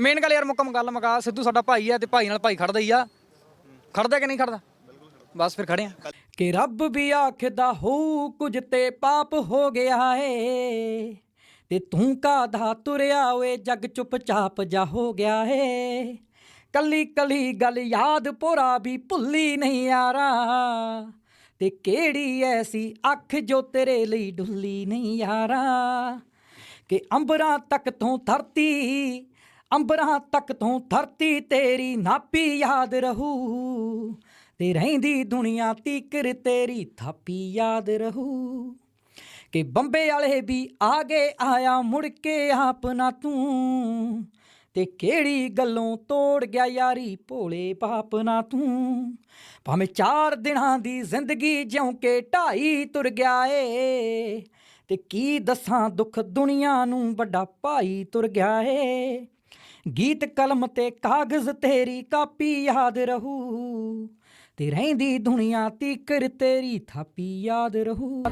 Main ਗੱਲ ਯਾਰ ਮੁੱਕਮ ਗੱਲ ਮਗਾ ਸਿੱਧੂ ਸਾਡਾ ਭਾਈ ਆ ਤੇ ਭਾਈ ਨਾਲ ਭਾਈ ਖੜਦਾ ਹੀ ਆ। ਖੜਦਾ ਕਿ ਨਹੀਂ ਖੜਦਾ? ਬਸ ਫਿਰ ਖੜੇ ਆ। ਕਿ ਰੱਬ ਵੀ ਆਖਦਾ ਹੋ, ਕੁਝ ਤੇ ਪਾਪ ਹੋ ਗਿਆ ਏ। ਤੇ ਤੂੰ ਕਾਦਾ ਤੁਰਿਆ ਓਏ, ਜੱਗ ਚੁੱਪਚਾਪ ਜਾ ਹੋ ਗਿਆ ਏ। ਕੱਲੀ ਕੱਲੀ ਗੱਲ ਯਾਦ ਪੋਰਾ ਵੀ ਭੁੱਲੀ ਨਹੀਂ ਯਾਰਾ। ਤੇ ਕਿਹੜੀ ਐਸੀ ਅੱਖ ਜੋ ਤੇਰੇ ਲਈ ਡੁੱਲੀ ਨਹੀਂ ਯਾਰਾ। ਕਿ ਅੰਬਰਾਂ ਤੱਕ ਤੋਂ ਧਰਤੀ ਅੰਬਰਾਂ ਤੱਕ ਤੋਂ ਧਰਤੀ ਤੇਰੀ ਨਾਪੀ ਯਾਦ ਰਹੂ। ਤੇ ਰਹਿੰਦੀ ਦੁਨੀਆ ਤੀਕਰ ਤੇਰੀ ਥਾਪੀ ਯਾਦ ਰਹੂ। ਕਿ ਬੰਬੇ ਵਾਲੇ ਵੀ ਆ ਗਏ ਆਇਆ ਮੁੜ ਕੇ ਆਪ ਨਾ ਤੂੰ। ਤੇ ਕਿਹੜੀ ਗੱਲੋਂ ਤੋੜ ਗਿਆ ਯਾਰੀ ਭੋਲੇ ਬਾਪ ਨਾ ਤੂੰ। ਭਾਵੇਂ ਚਾਰ ਦਿਨਾਂ ਦੀ ਜ਼ਿੰਦਗੀ ਜਿਉਂ ਕੇ ਢਾਈ ਤੁਰ ਗਿਆ ਏ। ਤੇ ਕੀ ਦੱਸਾਂ ਦੁੱਖ ਦੁਨੀਆ ਨੂੰ ਵੱਡਾ ਭਾਈ ਤੁਰ ਗਿਆ ਏ। ਗੀਤ ਕਲਮ ਤੇ ਕਾਗਜ਼ ਤੇਰੀ ਕਾਪੀ ਯਾਦ ਰਹੂ। ਤੇ ਰਹਿੰਦੀ ਦੁਨੀਆ ਤੀਕਰ ਤੇਰੀ ਥਾਪੀ ਯਾਦ ਰਹੂ।